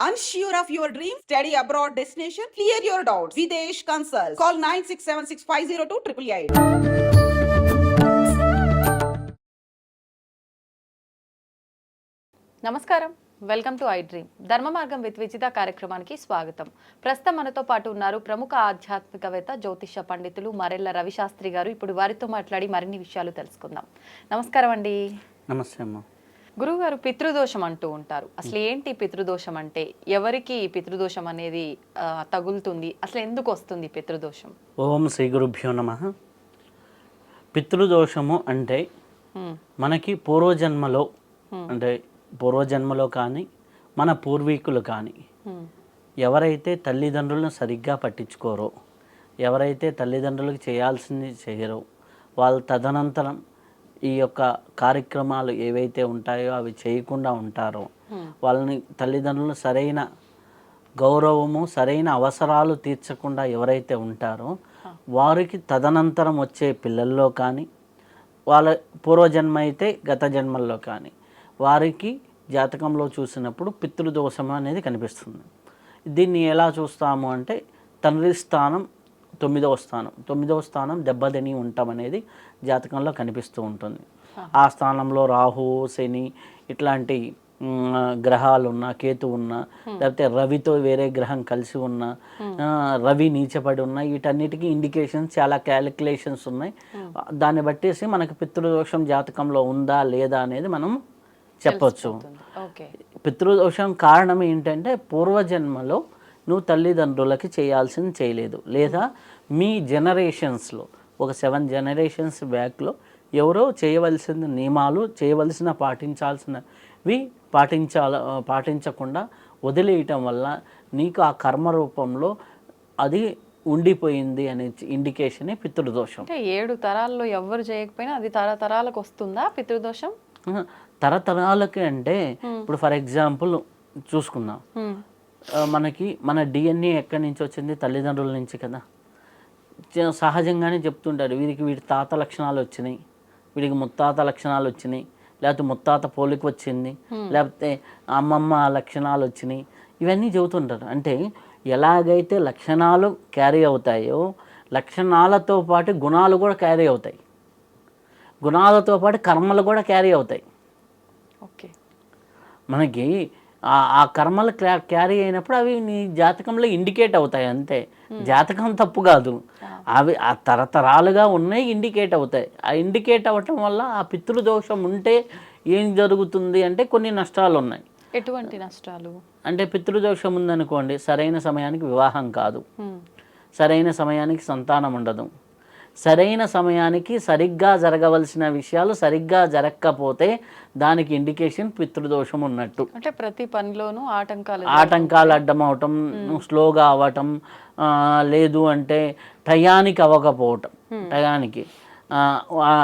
Unsure of your dream? Study abroad destination? Clear your doubts. Videsh Consult. Call 9676502888. నమస్కారం welcome to I dream ధర్మ మార్గం with Vijitha కార్యక్రమానికి స్వాగతం ప్రస్తుతం మనతో పాటు ఉన్నారు ప్రముఖ ఆధ్యాత్మికవేత్త జ్యోతిష పండితులు మరెల్ల రవిశాస్త్రి గారు ఇప్పుడు వారితో మాట్లాడి మరిన్ని విషయాలు తెలుసుకుందాం నమస్కారం అండి నమస్తే అమ్మ గురువుగారు పితృదోషం అంటూ ఉంటారు. అసలు ఏంటి పితృదోషం అంటే? ఎవరికి ఈ పితృదోషం అనేది తగులుతుంది? అసలు ఎందుకు వస్తుంది పితృదోషం? ఓం శ్రీ గురుభ్యో నమ. పితృదోషము అంటే మనకి పూర్వజన్మలో అంటే పూర్వజన్మలో కానీ మన పూర్వీకులు కానీ ఎవరైతే తల్లిదండ్రులను సరిగ్గా పట్టించుకోరో ఎవరైతే తల్లిదండ్రులకు చేయాల్సింది చేయరో వాళ్ళు తదనంతరం ఈ యొక్క కార్యక్రమాలు ఏవైతే ఉంటాయో అవి చేయకుండా ఉంటారో వాళ్ళని తల్లిదండ్రులు సరైన గౌరవము సరైన అవసరాలు తీర్చకుండా ఎవరైతే ఉంటారో వారికి తదనంతరం వచ్చే పిల్లల్లో కానీ వాళ్ళ పూర్వజన్మ అయితే గత జన్మల్లో కానీ వారికి జాతకంలో చూసినప్పుడు పితృదోషం అనేది కనిపిస్తుంది. దీన్ని ఎలా చూస్తాము అంటే తండ్రి స్థానం తొమ్మిదవ స్థానం. తొమ్మిదవ స్థానం దెబ్బతిని ఉంటాం అనేది జాతకంలో కనిపిస్తూ ఉంటుంది. ఆ స్థానంలో రాహు శని ఇట్లాంటి గ్రహాలు ఉన్న కేతు ఉన్న లేకపోతే రవితో వేరే గ్రహం కలిసి ఉన్న రవి నీచపడి ఉన్న వీటన్నిటికీ ఇండికేషన్స్ చాలా క్యాలిక్యులేషన్స్ ఉన్నాయి. దాన్ని బట్టేసి మనకి పితృదోషం జాతకంలో ఉందా లేదా అనేది మనం చెప్పొచ్చు. పితృదోషం కారణం ఏంటంటే పూర్వజన్మలో నువ్వు తల్లిదండ్రులకి చేయాల్సింది చేయలేదు. లేదా మీ జనరేషన్స్లో ఒక సెవెన్ జనరేషన్స్ బ్యాక్లో ఎవరో చేయవలసిన నియమాలు చేయవలసిన పాటించాల్సినవి పాటించాల పాటించకుండా వదిలేయటం వల్ల నీకు ఆ కర్మ రూపంలో అది ఉండిపోయింది అనే ఇండికేషనే పితృదోషం. అంటే ఏడు తరాల్లో ఎవ్వరు చేయకపోయినా అది తరతరాలకు వస్తుందా పితృదోషం? తరతరాలకి అంటే ఇప్పుడు ఫర్ ఎగ్జాంపుల్ చూసుకుందాం. మనకి మన డిఎన్ఏ ఎక్కడి నుంచి వచ్చింది? తల్లిదండ్రుల నుంచి కదా. సహజంగానే చెప్తుంటారు. వీరికి వీడి తాత లక్షణాలు వచ్చినాయి. వీడికి ముత్తాత లక్షణాలు వచ్చినాయి. లేకపోతే ముత్తాత పోలిక వచ్చింది. లేకపోతే అమ్మమ్మ లక్షణాలు వచ్చినాయి. ఇవన్నీ చెబుతుంటారు. అంటే ఎలాగైతే లక్షణాలు క్యారీ అవుతాయో లక్షణాలతో పాటు గుణాలు కూడా క్యారీ అవుతాయి. గుణాలతో పాటు కర్మలు కూడా క్యారీ అవుతాయి. ఓకే. మనకి ఆ- ఆ కర్మలు క్యారీ అయినప్పుడు అవి నీ జాతకంలో ఇండికేట్ అవుతాయి అంతే. జాతకం తప్పు కాదు. అవి ఆ తరతరాలుగా ఉన్నాయి ఇండికేట్ అవుతాయి. ఆ ఇండికేట్ అవ్వటం వల్ల ఆ పితృదోషం ఉంటే ఏం జరుగుతుంది అంటే కొన్ని నష్టాలు ఉన్నాయి. ఎటువంటి నష్టాలు? అంటే పితృదోషం ఉందనుకోండి సరైన సమయానికి వివాహం కాదు. హ్మ్, సరైన సమయానికి సంతానం ఉండదు. సరైన సమయానికి సరిగ్గా జరగవలసిన విషయాలు సరిగ్గా జరగకపోతే దానికి ఇండికేషన్ పితృదోషం ఉన్నట్టు. అంటే ప్రతి పనిలోనూ ఆటంకాలు ఆటంకాలు అడ్డం అవటం స్లోగా అవ్వటం ఆ, లేదు అంటే టయానికి అవ్వకపోవటం. టయానికి.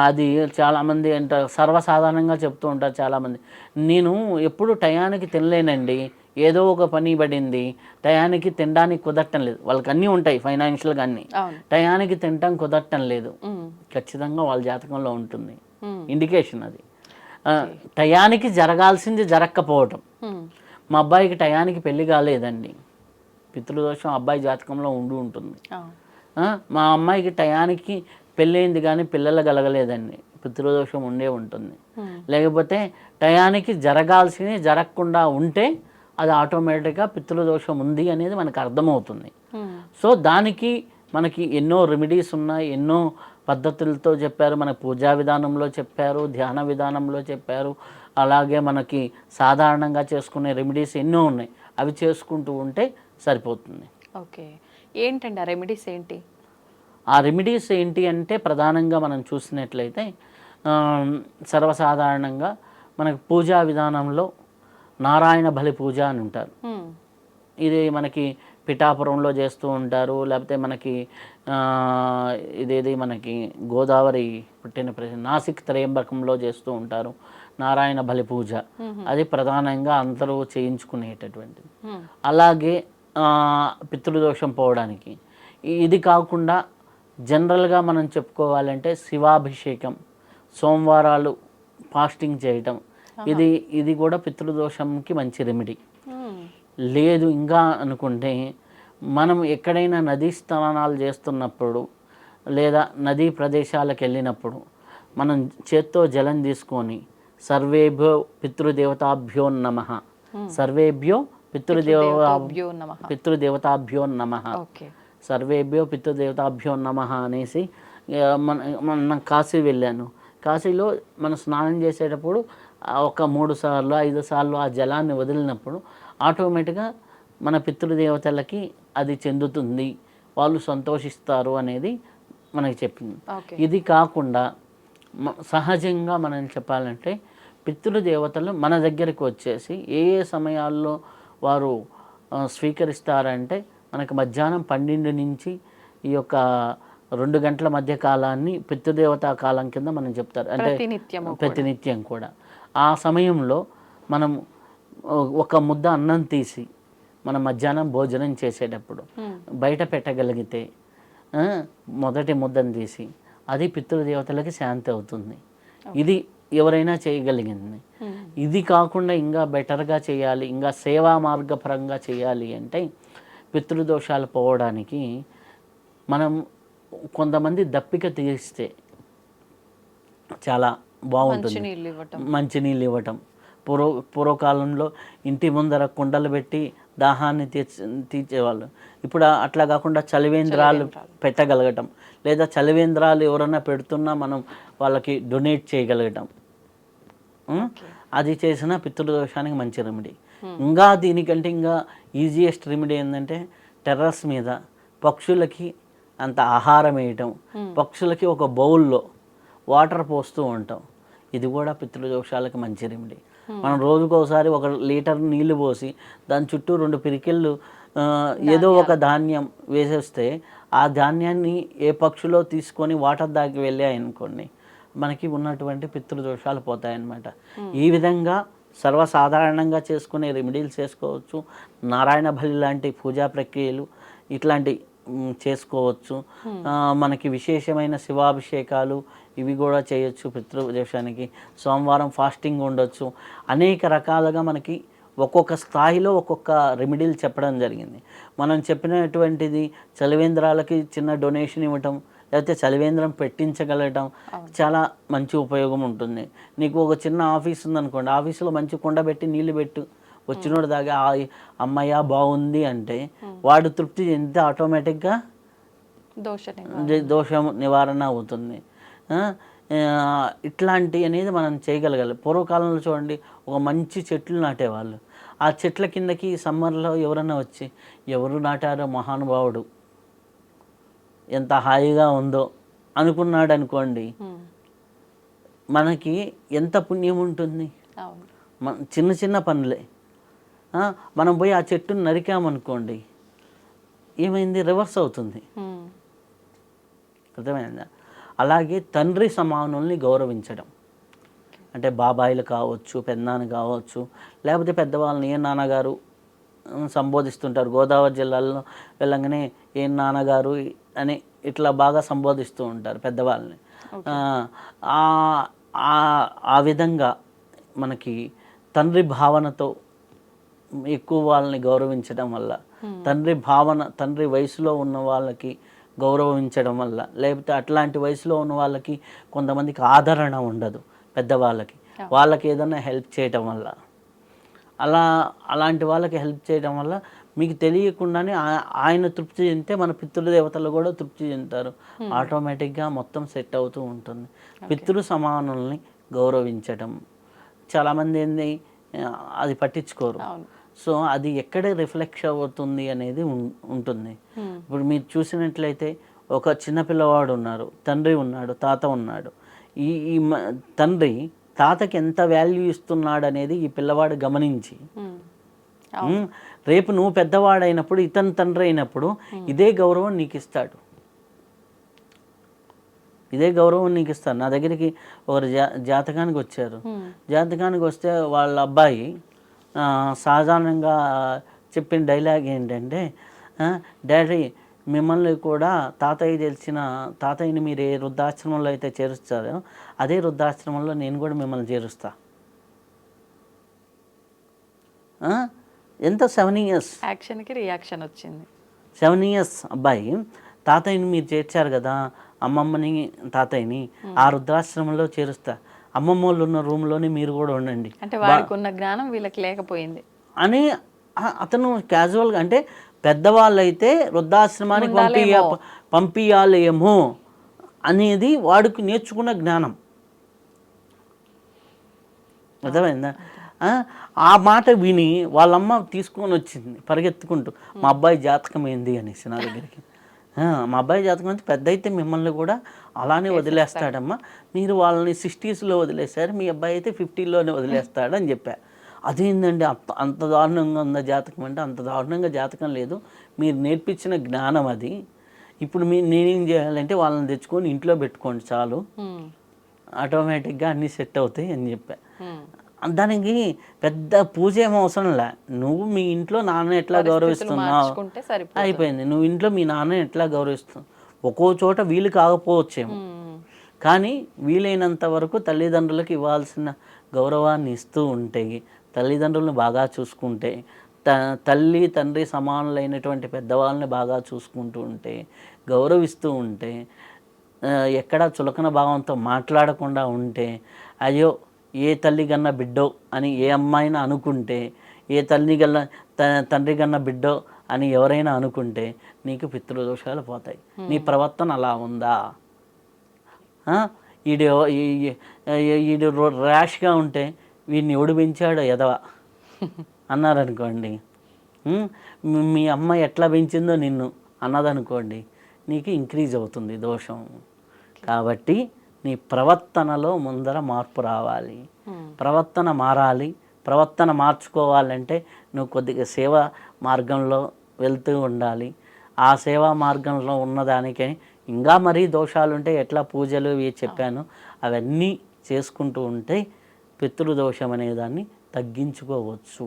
అది చాలామంది అంటారు సర్వసాధారణంగా చెప్తూ ఉంటారు చాలామంది. నేను ఎప్పుడు టయానికి తినలేనండి. ఏదో ఒక పని పడింది టయానికి తినడానికి కుదరటం లేదు. వాళ్ళకి అన్నీ ఉంటాయి ఫైనాన్షియల్గా అన్నీ. టయానికి తినటం కుదరటం లేదు. ఖచ్చితంగా వాళ్ళ జాతకంలో ఉంటుంది. ఇండికేషన్ అది. టయానికి జరగాల్సింది జరగకపోవటం మా అబ్బాయికి టయానికి పెళ్ళి కాలేదండి. పితృదోషం అబ్బాయి జాతకంలో ఉండి ఉంటుంది. మా అమ్మాయికి టయానికి పెళ్ళయింది కానీ పిల్లలు కలగలేదండి. పితృదోషం ఉండే ఉంటుంది. లేకపోతే టయానికి జరగాల్సింది జరగకుండా ఉంటే అది ఆటోమేటిక్గా పితృదోషం ఉంది అనేది మనకు అర్థమవుతుంది. సో దానికి మనకి ఎన్నో రెమెడీస్ ఉన్నాయి ఎన్నో పద్ధతులతో చెప్పారు. మన పూజా విధానంలో చెప్పారు ధ్యాన విధానంలో చెప్పారు. అలాగే మనకి సాధారణంగా చేసుకునే రెమెడీస్ ఎన్నో ఉన్నాయి. అవి చేసుకుంటూ ఉంటే సరిపోతుంది. ఓకే. ఏంటండి ఆ రెమెడీస్ ఏంటి? ఆ రెమెడీస్ ఏంటి అంటే ప్రధానంగా మనం చూసినట్లయితే సర్వసాధారణంగా మనకు పూజా విధానంలో నారాయణ బలి పూజ అని ఉంటారు. ఇది మనకి పిఠాపురంలో చేస్తూ ఉంటారు లేకపోతే మనకి ఇదేది మనకి గోదావరి పుట్టిన ప్రదేశం నాసిక్ త్రయంబకంలో చేస్తూ ఉంటారు నారాయణ బలి పూజ. అది ప్రధానంగా అందరూ చేయించుకునేటటువంటిది. అలాగే పితృదోషం పోవడానికి. ఇది కాకుండా జనరల్గా మనం చెప్పుకోవాలంటే శివాభిషేకం సోమవారాలు ఫాస్టింగ్ చేయటం ఇది ఇది కూడా పితృదోషంకి మంచి రెమెడీ లేదు ఇంకా అనుకుంటే మనం ఎక్కడైనా నదీ స్నానాలు చేస్తున్నప్పుడు లేదా నదీ ప్రదేశాలకు వెళ్ళినప్పుడు మనం చేత్తో జలం తీసుకొని సర్వేభ్యో పితృదేవతాభ్యో నమ. సర్వేభ్యో పితృదేవ దేవతాభ్యో నమః. పితృదేవతాభ్యో నమ. సర్వేభ్యో పితృదేవతాభ్యో నమ అనేసి మన మన కాశీ వెళ్ళాను. కాశీలో మనం స్నానం చేసేటప్పుడు ఒక మూడు సార్లు ఐదు సార్లు ఆ జలాన్ని వదిలినప్పుడు ఆటోమేటిక్గా మన పితృదేవతలకి అది చెందుతుంది. వాళ్ళు సంతోషిస్తారు అనేది మనకి చెప్పింది. ఇది కాకుండా సహజంగా మనం చెప్పాలంటే పితృదేవతలు మన దగ్గరికి వచ్చేసి ఏ ఏ సమయాల్లో వారు స్వీకరిస్తారంటే మనకి మధ్యాహ్నం పన్నెండు నుంచి ఈ యొక్క రెండు గంటల మధ్య కాలాన్ని పితృదేవతా కాలం కింద మనం చెప్తారు. అంటే ప్రతినిత్యం కూడా. ఆ సమయంలో మనం ఒక ముద్ద అన్నం తీసి మనం మధ్యాహ్నం భోజనం చేసేటప్పుడు బయట పెట్టగలిగితే మొదటి ముద్దను తీసి అది పితృదేవతలకి శాంతి అవుతుంది. ఇది ఎవరైనా చేయగలిగింది. ఇది కాకుండా ఇంకా బెటర్గా చేయాలి ఇంకా సేవా మార్గపరంగా చేయాలి అంటే పితృదోషాలు పోవడానికి మనం కొంతమంది దప్పిక తీస్తే చాలా బాగుంటుంది. మంచి నీళ్ళు ఇవ్వటం మంచినీళ్ళు ఇవ్వటం పూర్వ పూర్వకాలంలో ఇంటి ముందర కుండలు పెట్టి దాహాన్ని తీర్చ తీర్చేవాళ్ళు. ఇప్పుడు అట్లా కాకుండా చలివేంద్రాలు పెట్టగలగటం. లేదా చలివేంద్రాలు ఎవరన్నా పెడుతున్నా మనం వాళ్ళకి డొనేట్ చేయగలగటం? అది చేసిన పితృదోషానికి మంచి రెమెడీ ఇంకా దీనికంటే ఇంకా ఈజియెస్ట్ రెమెడీ ఏంటంటే టెర్రస్ మీద పక్షులకి అంత ఆహారం వేయటం. పక్షులకి ఒక బౌల్లో వాటర్ పోస్తూ ఉంటాం. ఇది కూడా పితృదోషాలకు మంచి రెమెడీ మనం రోజుకోసారి ఒక లీటర్ నీళ్ళు పోసి దాని చుట్టూ రెండు పిరికిళ్ళు ఏదో ఒక ధాన్యం వేసేస్తే ఆ ధాన్యాన్ని ఏ పక్షులో తీసుకొని వాటర్ దాకి వెళ్ళాయి అనుకోండి మనకి ఉన్నటువంటి పితృదోషాలు పోతాయన్నమాట. ఈ విధంగా సర్వసాధారణంగా చేసుకునే రెమెడీలు చేసుకోవచ్చు. నారాయణ బలి లాంటి పూజా ప్రక్రియలు ఇట్లాంటి చేసుకోవచ్చు. మనకి విశేషమైన శివాభిషేకాలు ఇవి కూడా చేయొచ్చు పితృదోషానికి సోమవారం ఫాస్టింగ్ ఉండొచ్చు. అనేక రకాలుగా మనకి ఒక్కొక్క స్థాయిలో ఒక్కొక్క రెమెడీలు చెప్పడం జరిగింది. మనం చెప్పినటువంటిది చలివేంద్రాలకి చిన్న డొనేషన్ ఇవ్వటం లేకపోతే చలివేంద్రం పెట్టించగలగటం చాలా మంచి ఉపయోగం ఉంటుంది. నీకు ఒక చిన్న ఆఫీస్ ఉందనుకోండి ఆఫీసులో మంచి కుండ పెట్టి నీళ్ళు పెట్టు. వచ్చినోడు దాకా "ఆ, అమ్మయ్య బాగుంది అంటే వాడు తృప్తి చెందితే ఆటోమేటిక్గా దోష నివారణ. దోషం నివారణ అవుతుంది. ఇట్లాంటి అనేది మనం చేయగలగాలి. పూర్వకాలంలో చూడండి ఒక మంచి చెట్లు నాటేవాళ్ళు. ఆ చెట్ల కిందకి సమ్మర్లో ఎవరన్నా వచ్చి ఎవరు నాటారో మహానుభావుడు? ఎంత హాయిగా ఉందో అనుకున్నాడు అనుకోండి. మనకి ఎంత పుణ్యం ఉంటుంది? చిన్న చిన్న పనులే. మనం పోయి ఆ చెట్టును నరికామనుకోండి ఏమైంది? రివర్స్ అవుతుంది. అర్థమైందా? అలాగే తండ్రి సమానుల్ని గౌరవించడం. అంటే బాబాయిలు కావచ్చు పెద్దనాన్న కావచ్చు లేకపోతే పెద్దవాళ్ళని ఏ నాన్నగారు? సంబోధిస్తుంటారు. గోదావరి జిల్లాలో వెళ్ళంగానే ఏ నాన్నగారు? అని ఇట్లా బాగా సంబోధిస్తూ ఉంటారు పెద్దవాళ్ళని. ఆ విధంగా మనకి తండ్రి భావనతో ఎక్కువ వాళ్ళని గౌరవించడం వల్ల తండ్రి భావన తండ్రి వయసులో ఉన్న వాళ్ళకి గౌరవించడం వల్ల లేకపోతే అట్లాంటి వయసులో ఉన్న వాళ్ళకి కొంతమందికి ఆదరణ ఉండదు పెద్దవాళ్ళకి. వాళ్ళకి ఏదైనా హెల్ప్ చేయటం వల్ల. అలా అలాంటి వాళ్ళకి హెల్ప్ చేయడం వల్ల మీకు తెలియకుండానే ఆయన తృప్తి చెందితే మన పితృదేవతలు కూడా తృప్తి చెందుతారు. ఆటోమేటిక్గా మొత్తం సెట్ అవుతూ ఉంటుంది. పితృ సమానుల్ని గౌరవించడం చాలామంది ఏంది అది పట్టించుకోరు. సో అది ఎక్కడ రిఫ్లెక్ట్ అవుతుంది అనేది ఉం- ఉంటుంది. ఇప్పుడు మీరు చూసినట్లయితే ఒక చిన్న పిల్లవాడు ఉన్నారు తండ్రి ఉన్నాడు తాత ఉన్నాడు. ఈ ఈ తండ్రి తాతకి ఎంత వాల్యూ ఇస్తున్నాడు అనేది ఈ పిల్లవాడు గమనించి రేపు నువ్వు పెద్దవాడైనప్పుడు ఇతని తండ్రి అయినప్పుడు ఇదే గౌరవం నీకు ఇస్తాడు ఇదే గౌరవం నీకు ఇస్తాడు నా దగ్గరికి ఒకరు జా జాతకానికి వచ్చారు జాతకానికి వస్తే వాళ్ళ అబ్బాయి సాధారణంగా చెప్పిన డైలాగ్ ఏంటంటే డాడీ మిమ్మల్ని కూడా తాతయ్య తెలిసిన తాతయ్యని మీరు ఏ వృద్ధాశ్రమంలో అయితే చేరుస్తారో అదే వృద్ధాశ్రమంలో నేను కూడా మిమ్మల్ని చేరుస్తా? ఎంత సెవెన్ ఇయర్స్ యాక్షన్కి రియాక్షన్ వచ్చింది. సెవెన్ ఇయర్స్ అబ్బాయి తాతయ్యని మీరు చేర్చారు కదా అమ్మమ్మని తాతయ్యని ఆ రుద్రాశ్రమంలో చేరుస్తా. అమ్మమ్మ వాళ్ళు ఉన్న రూమ్లోనే మీరు కూడా ఉండండి. అంటే వాడికి ఉన్న జ్ఞానం వీళ్ళకి లేకపోయింది. అని అతను క్యాజువల్గా అంటే పెద్దవాళ్ళు అయితే వృద్ధాశ్రమానికి పంపియ పంపించాలేమో అనేది వాడికి నేర్చుకున్న జ్ఞానం. అర్థమైందా? ఆ, మాట విని వాళ్ళమ్మ తీసుకొని వచ్చింది పరిగెత్తుకుంటూ. మా అబ్బాయి జాతకం ఏంది అనేసి నా దగ్గరికి. మా అబ్బాయి జాతకం అంటే పెద్ద అయితే మిమ్మల్ని కూడా అలానే వదిలేస్తాడమ్మా. మీరు వాళ్ళని సిక్స్టీస్లో వదిలేశారు మీ అబ్బాయి అయితే ఫిఫ్టీలోనే వదిలేస్తాడు అని చెప్పా. అదేందండి అంత అంత దారుణంగా ఉందా జాతకం అంటే అంత దారుణంగా జాతకం లేదు. మీరు నేర్పించిన జ్ఞానం అది. ఇప్పుడు మీ నేనేం చేయాలంటే వాళ్ళని తెచ్చుకొని ఇంట్లో పెట్టుకోండి చాలు. ఆటోమేటిక్గా అన్నీ సెట్ అవుతాయి అని చెప్పా. దానికి పెద్ద పూజ ఏం అవసరం లే. నువ్వు మీ ఇంట్లో నాన్న ఎట్లా గౌరవిస్తున్నావు? అయిపోయింది. నువ్వు ఇంట్లో మీ నాన్న ఎట్లా గౌరవిస్తున్నావు? ఒక్కో చోట వీలు కాకపోవచ్చేమో. కానీ వీలైనంత వరకు తల్లిదండ్రులకు ఇవ్వాల్సిన గౌరవాన్ని ఇస్తూ ఉంటే తల్లిదండ్రులను బాగా చూసుకుంటే త తల్లి తండ్రి సమానులైనటువంటి పెద్దవాళ్ళని బాగా చూసుకుంటూ ఉంటే గౌరవిస్తూ ఉంటే ఎక్కడా చులకన భావంతో మాట్లాడకుండా ఉంటే అయ్యో ఏ తల్లి కన్న బిడ్డో అని ఏ అమ్మాయినా అనుకుంటే ఏ తల్లి త- తండ్రి కన్న బిడ్డో అని ఎవరైనా అనుకుంటే నీకు పితృదోషాలు పోతాయి. నీ ప్రవర్తన అలా ఉందా? ఈడు ఈడు ర్యాష్గా ఉంటే వీడిని ఎవడు పెంచాడో ఎదవ అన్నారనుకోండి మీ అమ్మ ఎట్లా పెంచిందో నిన్ను అన్నదనుకోండి. నీకు ఇంక్రీజ్ అవుతుంది దోషం. కాబట్టి నీ ప్రవర్తనలో ముందర మార్పు రావాలి. ప్రవర్తన మారాలి. ప్రవర్తన మార్చుకోవాలంటే నువ్వు కొద్దిగా సేవ మార్గంలో వెళ్తూ ఉండాలి. ఆ సేవా మార్గంలో ఉన్నదానికే ఇంకా మరీ దోషాలు ఉంటే ఎట్లా పూజలు ఇవి చెప్పాను అవన్నీ చేసుకుంటూ ఉంటే పితృదోషం అనేదాన్ని తగ్గించుకోవచ్చు.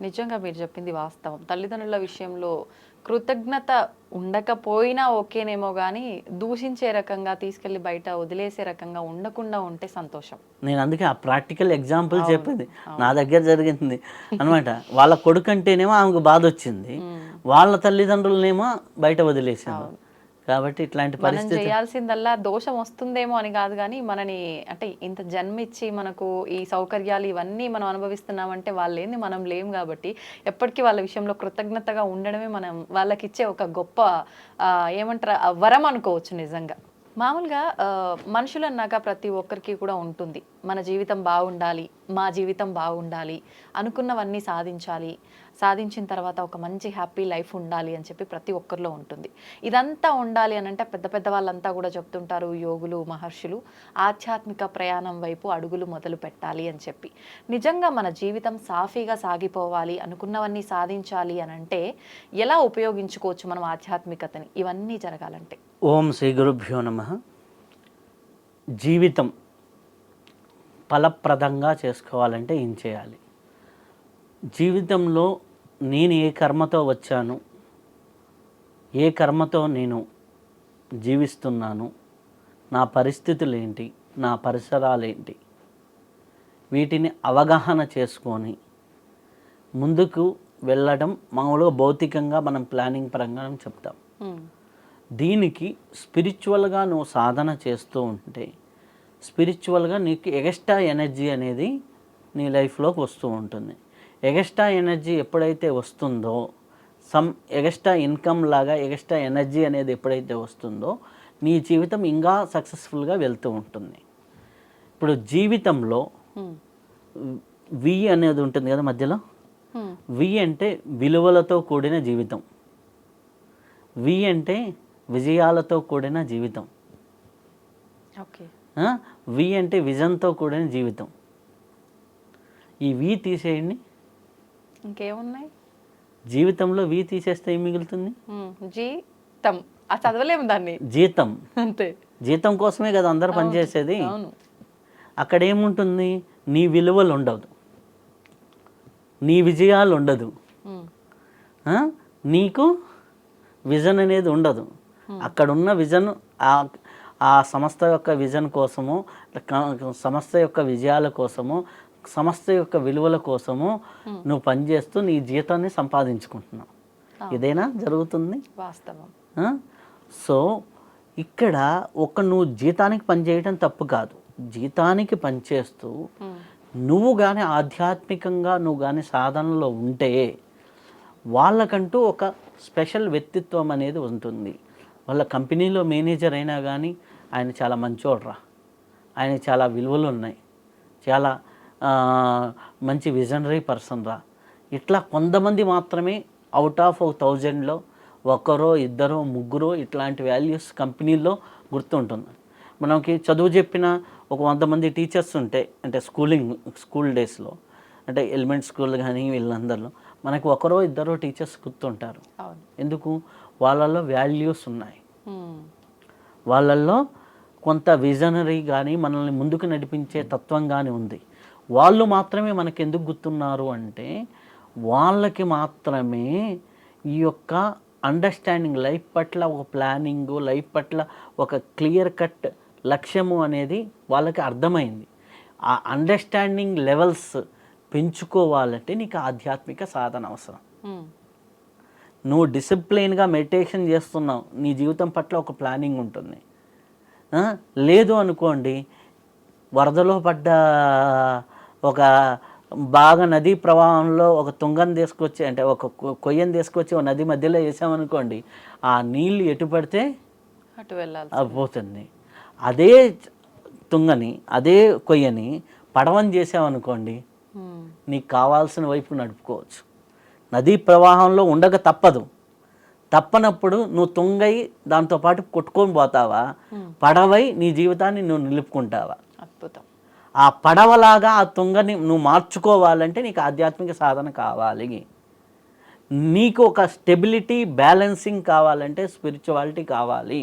నిజంగా మీరు చెప్పింది వాస్తవం. తల్లిదండ్రుల విషయంలో కృతజ్ఞత ఉండకపోయినా ఓకేనేమో కానీ దూషించే రకంగా తీసుకెళ్ళి బయట వదిలేసే రకంగా ఉండకుండా ఉంటే సంతోషం. నేను అందుకే ఆ ప్రాక్టికల్ ఎగ్జాంపుల్ చెప్పింది. నా దగ్గర జరిగింది అనమాట వాళ్ళ కొడుకు అంటేనేమో ఆమెకు బాధ వచ్చింది వాళ్ళ తల్లిదండ్రులనేమో బయట వదిలేసింది కాబట్టి ఇట్లాంటి మనం పరిస్థితి చేయాల్సిందల్లా దోషం వస్తుందేమో అని కాదు కానీ మనని అంటే ఇంత జన్మిచ్చి మనకు ఈ సౌకర్యాలు ఇవన్నీ మనం అనుభవిస్తున్నామంటే వాళ్ళు ఏంది మనం లేం కాబట్టి ఎప్పటికీ వాళ్ళ విషయంలో కృతజ్ఞతగా ఉండడమే మనం వాళ్ళకి ఇచ్చే ఒక గొప్ప ఆ, ఏమంటారు వరం అనుకోవచ్చు నిజంగా. మామూలుగా మనుషులు అన్నాక ప్రతి ఒక్కరికి కూడా ఉంటుంది. మన జీవితం బాగుండాలి మా జీవితం బాగుండాలి అనుకున్నవన్నీ సాధించాలి. సాధించిన తర్వాత ఒక మంచి హ్యాపీ లైఫ్ ఉండాలి అని చెప్పి ప్రతి ఒక్కరిలో ఉంటుంది. ఇదంతా ఉండాలి అని అంటే పెద్ద పెద్ద వాళ్ళంతా కూడా చెప్తుంటారు యోగులు మహర్షులు ఆధ్యాత్మిక ప్రయాణం వైపు అడుగులు మొదలు పెట్టాలి అని చెప్పి. నిజంగా మన జీవితం సాఫీగా సాగిపోవాలి అనుకున్నవన్నీ సాధించాలి అని అంటే ఎలా ఉపయోగించుకోవచ్చు మనం ఆధ్యాత్మికతని? ఇవన్నీ జరగాలంటే. ఓం శ్రీ గురుభ్యో నమ. జీవితం ఫలప్రదంగా చేసుకోవాలంటే ఏం చేయాలి? జీవితంలో నేను ఏ కర్మతో వచ్చాను? ఏ కర్మతో నేను జీవిస్తున్నాను? నా పరిస్థితులు ఏంటి నా పరిసరాలు ఏంటి వీటిని అవగాహన చేసుకొని ముందుకు వెళ్ళడం మామూలుగా భౌతికంగా మనం ప్లానింగ్ ప్రకారం చెప్తాం. దీనికి స్పిరిచువల్గా నువ్వు సాధన చేస్తూ ఉంటే స్పిరిచువల్గా నీకు ఎగస్ట్రా ఎనర్జీ అనేది నీ లైఫ్లోకి వస్తూ ఉంటుంది. ఎగస్ట్రా ఎనర్జీ ఎప్పుడైతే వస్తుందో సమ్ ఎగస్ట్రా ఇన్కమ్ లాగా ఎగస్ట్రా ఎనర్జీ అనేది ఎప్పుడైతే వస్తుందో నీ జీవితం ఇంకా సక్సెస్ఫుల్గా వెళ్తూ ఉంటుంది. ఇప్పుడు జీవితంలో వి అనేది ఉంటుంది కదా మధ్యలో? వి అంటే విలువలతో కూడిన జీవితం. వి అంటే విజయాలతో కూడిన జీవితం? వి అంటే విజన్తో కూడిన జీవితం. ఈ వి తీసేయండి. ఇంకేమున్నాయి? జీవితంలో వి తీసేస్తే ఏం మిగులుతుంది? జీతం. ఆ చదవలేము దాన్ని. జీతం. అంతే. జీతం కోసమే కదా అందరూ పనిచేసేది? అక్కడ ఏముంటుంది నీ విలువలు ఉండదు. నీ విజయాలు ఉండదు? నీకు విజన్ అనేది ఉండదు. అక్కడ ఉన్న విజన్ ఆ ఆ సంస్థ యొక్క విజన్ కోసము సంస్థ యొక్క విజయాల కోసము సంస్థ యొక్క విలువల కోసము నువ్వు పనిచేస్తూ నీ జీతాన్ని సంపాదించుకుంటున్నావు. ఇదేనా జరుగుతుంది? వాస్తవం? సో ఇక్కడ ఒక నువ్వు జీతానికి పనిచేయడం తప్పు కాదు. జీతానికి పనిచేస్తూ నువ్వు కానీ ఆధ్యాత్మికంగా నువ్వు కానీ సాధనలో ఉంటే వాళ్ళకంటూ ఒక స్పెషల్ వ్యక్తిత్వం అనేది ఉంటుంది. వాళ్ళ కంపెనీలో మేనేజర్ అయినా కానీ ఆయన చాలా మంచోడ్రా. ఆయన చాలా విలువలు ఉన్నాయి. చాలా మంచి విజనరీ పర్సన్ రా. ఇట్లా కొంతమంది మాత్రమే అవుట్ ఆఫ్ ఒక థౌజండ్లో ఒకరో ఇద్దరో ముగ్గురో ఇట్లాంటి వాల్యూస్ కంపెనీల్లో గుర్తుంటుంది. మనకి చదువు చెప్పిన ఒక వంద మంది టీచర్స్ ఉంటే అంటే స్కూలింగ్ స్కూల్ డేస్లో అంటే ఎలిమెంట్ స్కూల్ కానీ వీళ్ళందరిలో మనకు ఒకరో ఇద్దరో టీచర్స్ గుర్తుంటారు. ఎందుకు? వాళ్ళల్లో వాల్యూస్ ఉన్నాయి. వాళ్ళల్లో కొంత విజనరీ కానీ మనల్ని ముందుకు నడిపించే తత్వం కానీ ఉంది. వాళ్ళు మాత్రమే మనకి ఎందుకు గుర్తున్నారు అంటే వాళ్ళకి మాత్రమే ఈ యొక్క అండర్స్టాండింగ్ లైఫ్ పట్ల ఒక ప్లానింగ్ లైఫ్ పట్ల ఒక క్లియర్ కట్ లక్ష్యము అనేది వాళ్ళకి అర్థమైంది. ఆ అండర్స్టాండింగ్ లెవెల్స్ పెంచుకోవాలంటే నీకు ఆధ్యాత్మిక సాధన అవసరం. ఉమ్, నువ్వు డిసిప్లిన్గా మెడిటేషన్ చేస్తున్నావు నీ జీవితం పట్ల ఒక ప్లానింగ్ ఉంటుంది? లేదు అనుకోండి వరదలో పడ్డ ఒక బాగా నదీ ప్రవాహంలో ఒక తుంగను తీసుకొచ్చి అంటే ఒక కొయ్యను తీసుకొచ్చి ఒక నది మధ్యలో వేసామనుకోండి ఆ నీళ్ళు ఎటు పడితే అటు వెళ్ళాలి పోతుంది. అదే తుంగని అదే కొయ్యని పడవని చేసామనుకోండి నీకు కావాల్సిన వైపు నడుపుకోవచ్చు. నదీ ప్రవాహంలో ఉండక తప్పదు. తప్పనప్పుడు నువ్వు తుంగై దాంతోపాటు కొట్టుకొని పోతావా? పడవై నీ జీవితాన్ని నువ్వు నిలుపుకుంటావా? అద్భుతం. ఆ పడవలాగా ఆ తుంగని నువ్వు మార్చుకోవాలంటే నీకు ఆధ్యాత్మిక సాధన కావాలి. నీకు ఒక స్టెబిలిటీ బ్యాలెన్సింగ్ కావాలంటే స్పిరిచువాలిటీ కావాలి.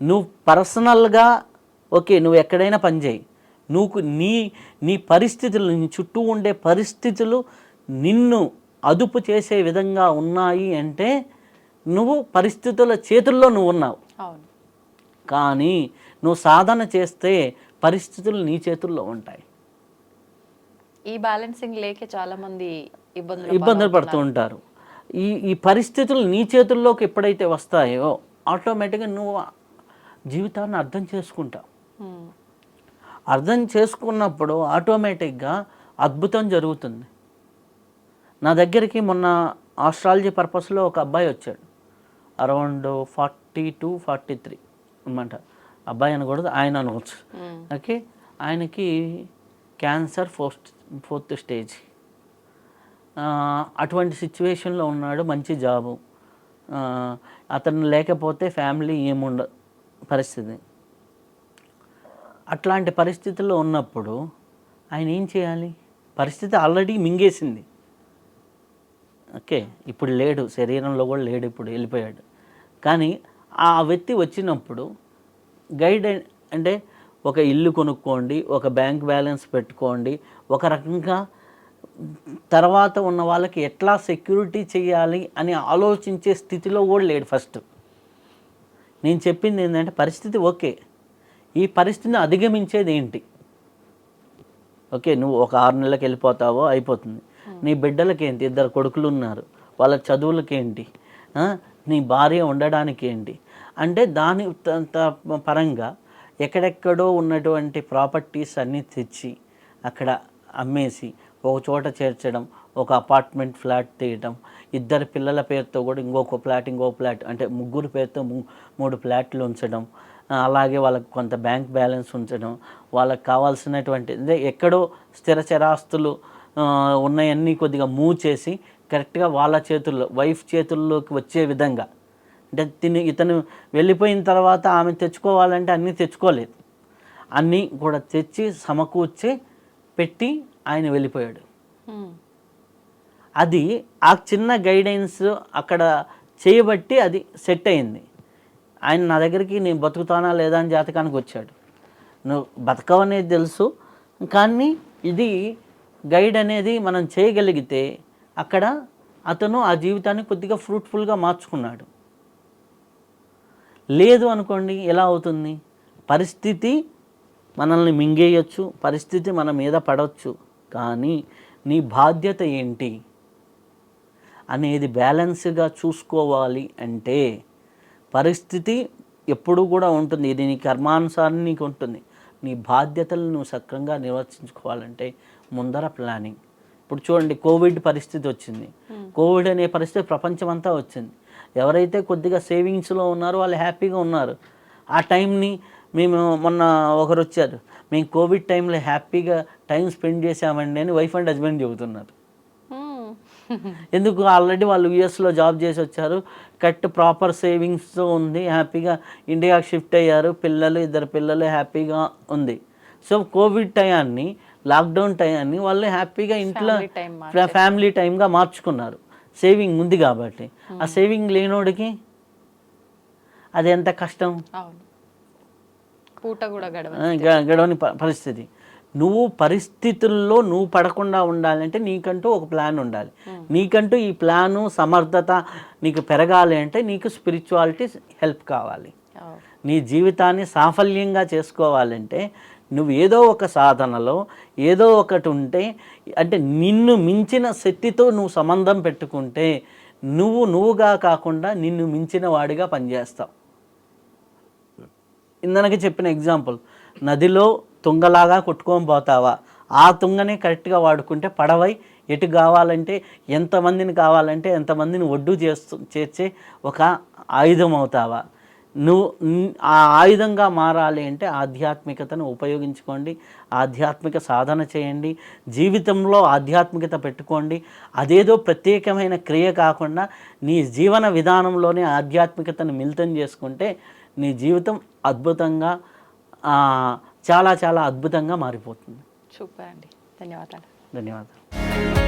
నువ్వు పర్సనల్గా ఓకే నువ్వు ఎక్కడైనా పని చేయి. నువ్వు నీ నీ పరిస్థితులు నీ చుట్టూ ఉండే పరిస్థితులు నిన్ను అదుపు చేసే విధంగా ఉన్నాయి అంటే నువ్వు పరిస్థితుల చేతుల్లో నువ్వు ఉన్నావు. కానీ నువ్వు సాధన చేస్తే పరిస్థితులు నీ చేతుల్లో ఉంటాయి. ఈ బ్యాలెన్సింగ్ లేకే చాలా మంది ఇబ్బందులు ఇబ్బందులు పడుతూ ఉంటారు. ఈ ఈ పరిస్థితులు నీ చేతుల్లోకి ఎప్పుడైతే వస్తాయో ఆటోమేటిక్గా నువ్వు జీవితాన్ని అర్థం చేసుకుంటావు అర్థం చేసుకున్నప్పుడు ఆటోమేటిక్గా అద్భుతం జరుగుతుంది. నా దగ్గరికి మొన్న ఆస్ట్రాలజీ పర్పస్లో ఒక అబ్బాయి వచ్చాడు. Around forty two forty three అనమాట. అబ్బాయి అనకూడదు ఆయన అనవచ్చు. ఓకే? ఆయనకి క్యాన్సర్ ఫోర్త్ ఫోర్త్ స్టేజ్. అటువంటి సిచ్యువేషన్లో ఉన్నాడు మంచి జాబు. అతను లేకపోతే ఫ్యామిలీ ఏముండ పరిస్థితి. అట్లాంటి పరిస్థితుల్లో ఉన్నప్పుడు ఆయన ఏం చేయాలి? పరిస్థితి ఆల్రెడీ మింగేసింది. ఓకే? ఇప్పుడు లేడు శరీరంలో కూడా లేడు ఇప్పుడు వెళ్ళిపోయాడు. కానీ ఆ వ్యక్తి వచ్చినప్పుడు గైడ్ అంటే ఒక ఇల్లు కొనుక్కోండి ఒక బ్యాంక్ బ్యాలెన్స్ పెట్టుకోండి ఒక రకంగా తర్వాత ఉన్న వాళ్ళకి ఎట్లా సెక్యూరిటీ చేయాలి అని ఆలోచించే స్థితిలో కూడా లేడు ఫస్ట్. నేను చెప్పింది ఏంటంటే పరిస్థితి ఓకే. ఈ పరిస్థితిని అధిగమించేది ఏంటి? ఓకే నువ్వు ఒక ఆరు నెలలకు వెళ్ళిపోతావో అయిపోతుంది. నీ బిడ్డలకి ఏంటి ఇద్దరు కొడుకులు ఉన్నారు. వాళ్ళ చదువులకేంటి? నీ భార్య ఉండడానికి ఏంటి అంటే దాని త- పరంగా ఎక్కడెక్కడో ఉన్నటువంటి ప్రాపర్టీస్ అన్నీ తెచ్చి అక్కడ అమ్మేసి ఒక చోట చేర్చడం ఒక అపార్ట్మెంట్ ఫ్లాట్ తీయటం ఇద్దరు పిల్లల పేరుతో కూడా ఇంకొక ఫ్లాట్ ఇంకో ఫ్లాట్ అంటే ముగ్గురు పేరుతో మూడు ఫ్లాట్లు ఉంచడం అలాగే వాళ్ళకి కొంత బ్యాంక్ బ్యాలెన్స్ ఉంచడం వాళ్ళకి కావాల్సినటువంటి అంటే ఎక్కడో స్థిర చరాస్తులు ఉన్నాయన్నీ కొద్దిగా మూవ్ చేసి కరెక్ట్గా వాళ్ళ చేతుల్లో వైఫ్ చేతుల్లోకి వచ్చే విధంగా అంటే తిని ఇతను వెళ్ళిపోయిన తర్వాత ఆమె తెచ్చుకోవాలంటే అన్నీ తెచ్చుకోలేదు. అన్నీ కూడా తెచ్చి సమకూర్చి పెట్టి ఆయన వెళ్ళిపోయాడు. అది ఆ చిన్న గైడెన్స్ అక్కడ చేయబట్టి అది సెట్ అయింది. ఆయన నా దగ్గరికి నేను బతుకుతానా లేదా అని జాతకానికి వచ్చాడు. నువ్వు బతకవనేది తెలుసు కానీ ఇది గైడ్ అనేది మనం చేయగలిగితే అక్కడ అతను ఆ జీవితాన్ని కొద్దిగా ఫ్రూట్ఫుల్గా మార్చుకున్నాడు. లేదు అనుకోండి ఎలా అవుతుంది? పరిస్థితి మనల్ని మింగేయచ్చు పరిస్థితి మన మీద పడవచ్చు కానీ నీ బాధ్యత ఏంటి అనేది బ్యాలెన్స్గా చూసుకోవాలి అంటే పరిస్థితి ఎప్పుడు కూడా ఉంటుంది. ఇది నీ కర్మానుసారం నీకు ఉంటుంది. నీ బాధ్యతలు నువ్వు సక్రంగా నిర్వర్తించుకోవాలంటే ముందర ప్లానింగ్. ఇప్పుడు చూడండి కోవిడ్ పరిస్థితి వచ్చింది. కోవిడ్ అనే పరిస్థితి ప్రపంచమంతా వచ్చింది. ఎవరైతే కొద్దిగా సేవింగ్స్లో ఉన్నారో వాళ్ళు హ్యాపీగా ఉన్నారు. ఆ టైంని మేము మొన్న ఒకరు వచ్చారు. మేము కోవిడ్ టైంలో హ్యాపీగా టైం స్పెండ్ చేసామండి అని వైఫ్ అండ్ హస్బెండ్ చెబుతున్నారు. ఎందుకు? ఆల్రెడీ వాళ్ళు యుఎస్లో జాబ్ చేసి వచ్చారు. కట్ ప్రాపర్ సేవింగ్స్తో ఉంది. హ్యాపీగా ఇండియాకి షిఫ్ట్ అయ్యారు. పిల్లలు ఇద్దరు పిల్లలు హ్యాపీగా ఉంది. సో కోవిడ్ టయాన్ని లాక్డౌన్ టయాన్ని వాళ్ళు హ్యాపీగా ఇంట్లో ఫ్యామిలీ టైంగా మార్చుకున్నారు. సేవింగ్ ఉంది కాబట్టి. ఆ సేవింగ్ లేనోడికి అది ఎంత కష్టం? పూట కూడా గడవని పరిస్థితి. నువ్వు పరిస్థితుల్లో నువ్వు పడకుండా ఉండాలంటే నీకంటూ ఒక ప్లాన్ ఉండాలి. నీకంటూ ఈ ప్లాను సమర్థత నీకు పెరగాలి అంటే నీకు స్పిరిచువాలిటీ హెల్ప్ కావాలి. నీ జీవితాన్ని సాఫల్యంగా చేసుకోవాలంటే నువ్వు ఏదో ఒక సాధనలో ఏదో ఒకటి ఉంటే అంటే నిన్ను మించిన శక్తితో నువ్వు సంబంధం పెట్టుకుంటే నువ్వు నువ్వుగా కాకుండా నిన్ను మించిన వాడిగా పనిచేస్తావు. ఇందనకి చెప్పిన ఎగ్జాంపుల్ నదిలో తుంగలాగా కొట్టుకొని పోతావా? ఆ తుంగనే కరెక్ట్గా వాడుకుంటే పడవై ఎటు కావాలంటే ఎంతమందిని కావాలంటే ఎంతమందిని ఒడ్డు చేస్తూ చేర్చే ఒక ఆయుధం అవుతావా? నువ్వు ఆ ఆయుధంగా మారాలి అంటే ఆధ్యాత్మికతను ఉపయోగించుకోండి ఆధ్యాత్మిక సాధన చేయండి జీవితంలో ఆధ్యాత్మికత పెట్టుకోండి. అదేదో ప్రత్యేకమైన క్రియ కాకుండా నీ జీవన విధానంలోనే ఆధ్యాత్మికతను మిళితం చేసుకుంటే నీ జీవితం అద్భుతంగా చాలా చాలా అద్భుతంగా మారిపోతుంది. సూపర్ అండి. ధన్యవాదాలు. ధన్యవాదాలు.